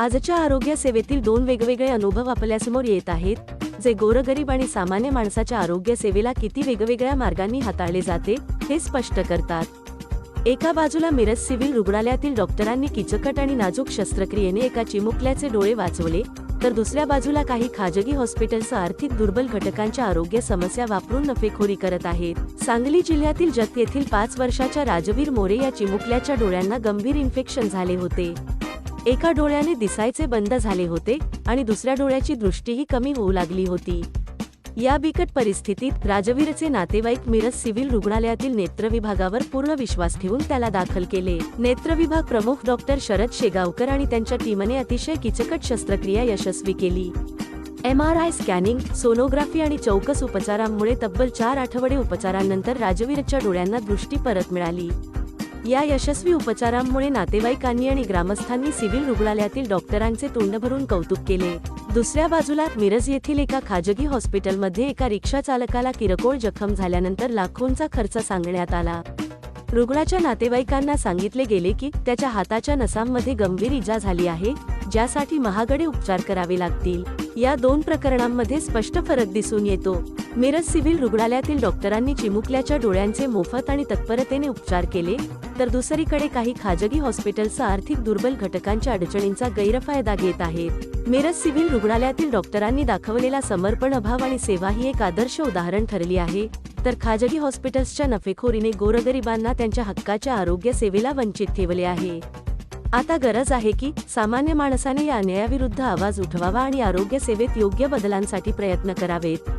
आजच्या आरोग्य सेवेतील दोन वेगवेगळे अनुभव आपल्यासमोर येत आहेत जे गोरगरीब आणि सामान्य माणसाच्या आरोग्य सेवेला किती वेगवेगळ्या मार्गांनी हाताळले जाते हे स्पष्ट करतात. एका बाजूला मिरज सिव्हिल रुग्णालयातील डॉक्टरांनी किचकट आणि नाजूक शस्त्रक्रियेने एका चिमुकल्याचे डोळे वाचवले तर दुसऱ्या बाजूला काही खाजगी हॉस्पिटल्स आर्थिक दुर्बल घटकांच्या आरोग्य समस्या वापरून नफेखोरी करत आहेत. सांगली जिल्ह्यातील जत येथील पाच वर्षाच्या राजवीर मोरे या चिमुकल्याच्या डोळ्यांना गंभीर इन्फेक्शन झाले होते. एका डोळ्याने दिसायचे बंद झाले होते आणि दुसऱ्या डोळ्याची दृष्टीही कमी होऊ लागली होती. या बिकट परिस्थितीत राजवीरचे नातेवाईक मिरज सिव्हिल रुग्णालयातील नेत्र विभागावर पूर्ण विश्वास ठेवून त्याला दाखल केले. नेत्र विभाग प्रमुख डॉक्टर शरद शेगावकर आणि त्यांच्या टीमने अतिशय किचकट शस्त्रक्रिया यशस्वी केली. M R I scanning sonography आणि चौकस उपचारांमुळे तब्बल चार आठवडे उपचारांनंतर राजवीरच्या डोळ्यांना दृष्टी परत मिळाली. या यशस्वी उपचारांमुळे नातेवाईकांनी आणि ग्रामस्थांनी सिव्हिल रुग्णालयातील डॉक्टरांचे तोंड भरून कौतुक केले. दुसऱ्या बाजूला मिरज येथील एका खाजगी हॉस्पिटलमध्ये एका रिक्षा चालकाला किरकोळ जखम झाल्यानंतर लाखोंचा खर्च सांगण्यात आला. रुग्णाच्या नातेवाईकांना सांगितले गेले की त्याच्या हाताच्या नसांमध्ये गंभीर इजा झाली आहे ज्यासाठी महागडे उपचार करावे लागतील. या दोन प्रकरणांमध्ये स्पष्ट फरक दिसून येतो. मिरज सिव्हिल रुग्णालयातील डॉक्टरांनी चिमुकल्याच्या डोळ्यांचे मोफत आणि तत्परतेने उपचार केले तर दुसरीकडे काही खाजगी हॉस्पिटल्स आर्थिक दुर्बल घटकांच्या अडचणींचा गैरफायदा घेत आहेत. मिरज सिव्हिल रुग्णालयातील डॉक्टरांनी दाखवलेला समर्पण अभाव आणि सेवा ही एक आदर्श उदाहरण ठरली आहे तर खाजगी हॉस्पिटल्सच्या नफेखोरीने गोरगरिबांना त्यांच्या हक्काच्या आरोग्य सेवेला वंचित ठेवले आहे. आता गरज आहे की सामान्य माणसाने या अन्यायाविरुद्ध आवाज उठवावा आणि आरोग्य सेवेत योग्य बदलांसाठी प्रयत्न करावेत.